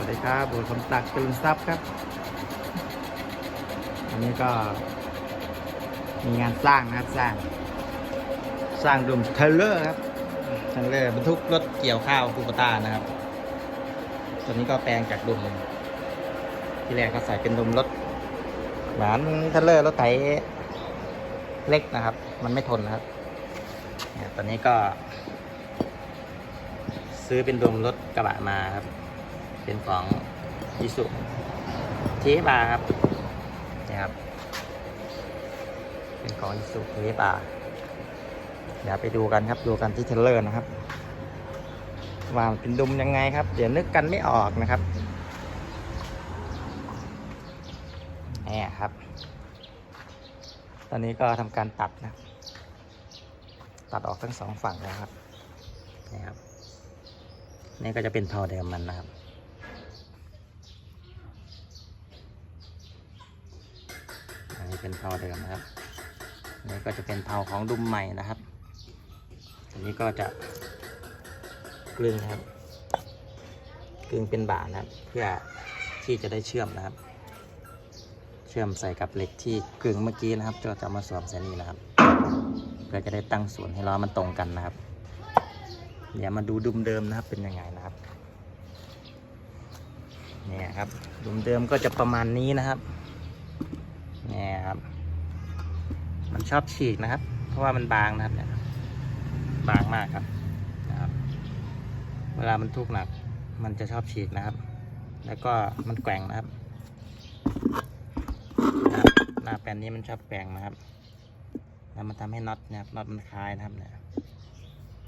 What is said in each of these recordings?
วัสดีครับบุญสมศักดิ์ตื่นทรัพย์ครับ อันนี้ก็ มีงานสร้างนะครับ สร้าง สร้างดุมเทเลอร์ครับเทเลอร์บรรทุกรถเกี่ยวข้าวคูปตานะครับ ตัวนี้ก็แปลงจากดุมที่แรกก็ใส่เป็นดุมรถเหมือนเทเลอร์รถไถเล็กนะครับ มันไม่ทนนะครับตอนนี้ก็ ซื้อเป็นดุมรถกระบะมาครับ เป็นของยิสุเทบาครับนี่ครับ เป็นของยิสุเทบาเดี๋ยวไปดูกันครับดูกันที่เทเลอร์นะครับ ว่ามันเป็นดุมยังไงครับ เดี๋ยวนึกกันไม่ออกนะครับนี่ครับ ตอนนี้ก็ทำการตัดนะ ตัดออกทั้งสองฝั่งนะครับนี่ครับ นี่ก็จะเป็นท่อเดิมมันนะครับ นี้เป็นเผาเดิมนะครับนี่ก็จะเป็นเผาของดุมใหม่นะครับอันนี้ก็จะกลึงครับกลึงเป็นบานะครับ เพื่อที่จะได้เชื่อมนะครับ เชื่อมใส่กับเหล็กที่กลึงเมื่อกี้นะครับก็จะมาสวมใส่นี่นะครับ เพื่อจะได้ตั้งส่วนให้ล้อมันตรงกันนะครับ เดี๋ยวมาดูดุมเดิมนะครับเป็นยังไงนะครับเนี่ยครับดุมเดิมก็จะประมาณนี้นะครับ เนี่ยครับ มัน ชอบฉีกนะครับ เพราะว่ามันบางนะครับเนี่ยบางมากครับนะครับ เวลามันทุกข์หนัก มันจะชอบฉีกนะครับ แล้วก็มันแกว่งนะครับนะครับหน้าแปลนนี้มันชอบแกว่งนะครับ แล้วมันทำให้น็อตเนี่ยน็อตมันคลายนะครับเนี่ย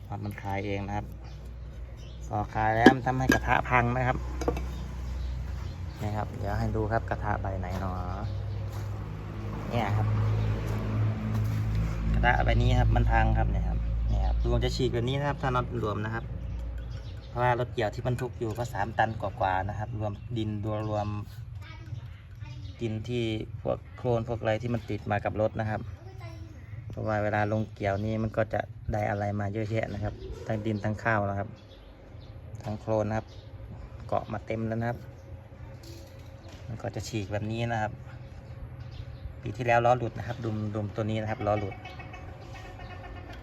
น็อตมันคลายเองนะครับพอคลายแล้วมันทำให้กระทะพังนะครับนี่ครับ เดี๋ยวให้ดูครับกระทะใบไหนเนาะเนี่ยครับ กระทะใบนี้ครับมันพังครับเนี่ยครับเนี่ยครับรวมจะฉีกแบบนี้นะครับ ถ้าน็อตรวมนะครับ เพราะว่ารถเกี่ยวที่บรรทุกอยู่ก็สามตันกว่าๆนะครับ รวมดินรวมรวมดินที่พวกโคลนพวกอะไรที่มันติดมากับรถนะครับ เพราะว่าเวลาลงเกี่ยวนี่มันก็จะได้อะไรมาเยอะแยะนะครับ ทั้งดินทั้งข้าวนะครับ ทั้งโคลนนะครับ เกาะมาเต็มแล้วนะครับ มันก็จะฉีกแบบนี้นะครับปีที่แล้วล้อหลุดนะครับ ดุมดุมตัวนี้นะครับล้อหลุด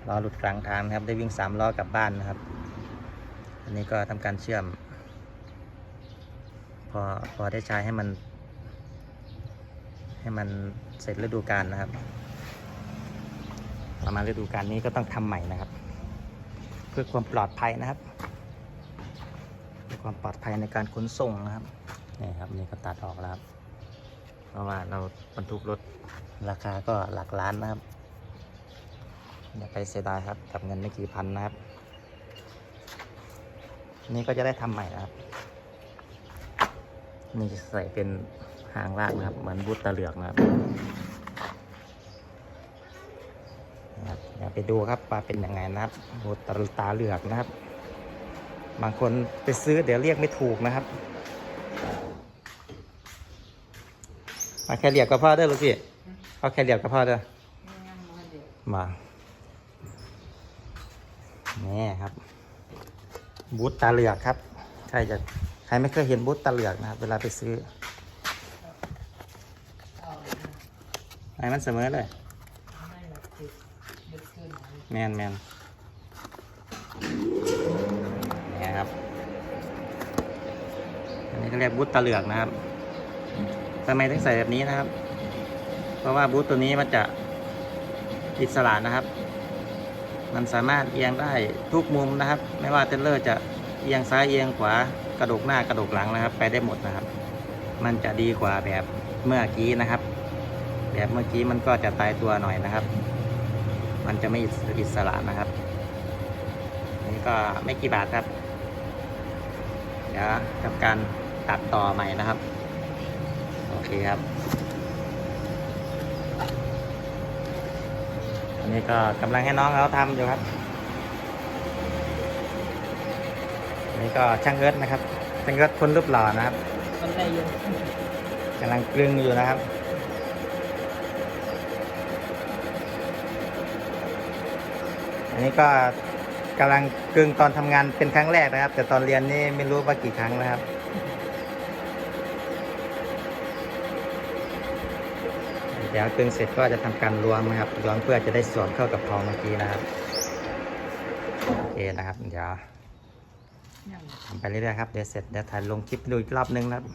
ล้อหลุดกลางทางนะครับ ได้วิ่งสามล้อกลับบ้านนะครับ อันนี้ก็ทำการเชื่อม พอพอได้ใช้ให้มัน ให้มันเสร็จฤดูกาลนะครับประมาณฤดูกาลนี้ก็ต้องทำใหม่นะครับ เพื่อความปลอดภัยนะครับเพื่อความปลอดภัยในการขนส่งนะครับนี่ครับนี่ก็ตัดออกแล้วครับเพราะว่าเราบรรทุกรถราคาก็หลักล้านนะครับ อย่าไปเสียดายครับ กับเงินไม่กี่พันนะครับ นี่ก็จะได้ทำใหม่นะครับ นี่จะใส่เป็นหางลากนะครับ เหมือนบูตตะเหลือกนะครับนะครับเดี๋ยวไปดูครับว่าเป็นยังไงนะครับบูตตะตาเหลือกนะครับ บางคนไปซื้อเดี๋ยวเรียกไม่ถูกนะครับมาแค่เหลียกกับพ่อเด้อลูกพี่เอาแค่เหลียกกับพ่อเด้อมา นี่ครับ บูธตาเหลือกครับ ใครจะใครไม่เคยเห็นบูธตาเหลือกนะครับ เวลาไปซื้อให้มันเสมอเลย แมนแมนนี่ครับ อันนี้ก็เรียกบูธตาเหลือกนะครับทำไมถึงใส่แบบนี้นะครับ เพราะว่าบูธตัวนี้มันจะอิสระนะครับ มันสามารถเอียงได้ทุกมุมนะครับ ไม่ว่าเทเลอร์จะเอียงซ้ายเอียงขวากระดกหน้ากระดกหลังนะครับ ไปได้หมดนะครับ มันจะดีกว่าแบบเมื่อกี้นะครับ แบบเมื่อกี้มันก็จะตายตัวหน่อยนะครับ มันจะไม่อิสระนะครับนี่ก็ไม่กี่บาทครับ เดี๋ยวทำการตัดต่อใหม่นะครับ โอเคครับ นนี้ก็กำลังให้น้องเขาทำอยู่ครับอันนี้ก็ช่างเอิร์ธนะครับช่างเอิร์ธคนรูปหล่อนะครับมันได้อยู่กำลังกลึงอยู่นะครับอันนี้ก็กำลังกลึงตอนทำงานเป็นครั้งแรกนะครับ แต่ตอนเรียนนี่ไม่รู้ว่ากี่ครั้งนะครับ เดี๋ยวตึงเสร็จก็จะทำการรวมนะครับรวมเพื่อจะได้สวมเข้ากับทองเมื่อกี้นะครับโอเคนะครับ เดี๋ยวทำไปเรื่อยๆครับเดี๋ยวเสร็จเดี๋ยวถ่ายลงคลิปดูอีกรอบนึงนะครับ